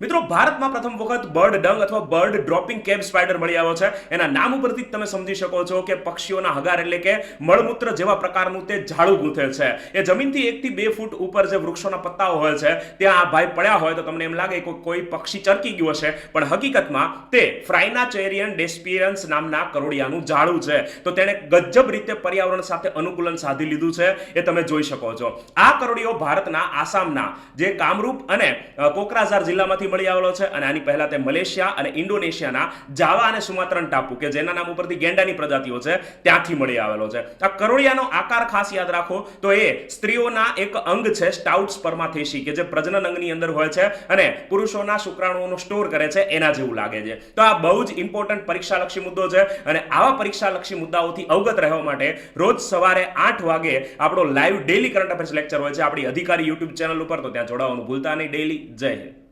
મિત્રો, ભારતમાં પ્રથમ વખત બર્ડ ડંગ અથવા બર્ડ ડ્રોપિંગ કેબ સ્પાઈડર મળી આવ્યો છે. એના નામ ઉપરથી તમે સમજી શકો છો કે પક્ષીઓના હગાર એટલે કે મળમૂત્ર જેવા પ્રકારનું તે ઝાડું ગૂંથે છે. એ જમીનથી એકથી બે ફૂટ ઉપર જે વૃક્ષોના પત્તાઓ હોય છે, ત્યાં આ ભાઈ પડ્યા હોય તો તમને એમ લાગે કે કોઈ પક્ષી ચરકી ગયું હશે, પણ હકીકતમાં તે ફ્રાઇનાચેરિયન ડેસ્પિયન્સ નામના કરોડિયાનું ઝાડું છે. તો તેણે ગજબ રીતે પર્યાવરણ સાથે અનુકૂલન સાધી લીધું છે, એ તમે જોઈ શકો છો. આ કરોડિયો ભારતના આસામના જે કામરૂપ અને કોકરાઝાર જિલ્લામાંથી મળી આવેલો છે અને આની પહેલા તે મલેશિયા અને ઇન્ડોનેશિયાના જાવા અને સુમાત્રન ટાપુ, કે જેના નામ ઉપરથી ગેંડાની પ્રજાતિઓ છે, ત્યાંથી મળી આવેલો છે. આ કરોળિયાનો આકાર ખાસ યાદ રાખો, તો એ સ્ત્રીઓના એક અંગ છે સ્ટાઉટ સ્પર્માથેશી કે જે પ્રજનન અંગની અંદર હોય છે અને પુરુષોના શુક્રાણુઓનો સ્ટોર કરે છે, એના જેવું લાગે છે. તો આ બહુ જ ઇમ્પોર્ટન્ટ પરીક્ષાલક્ષી મુદ્દો છે અને આવા પરીક્ષાલક્ષી મુદ્દાઓથી અવગત રહેવા માટે રોજ સવારે આઠ વાગે આપણો live daily current affairs lecture હોય છે, આપણી અધિકારી યુટ્યુબ ચેનલ ઉપર, તો ત્યાં જોડાવાનું ભૂલતા નહીં. ડેલી જય હિન્દ.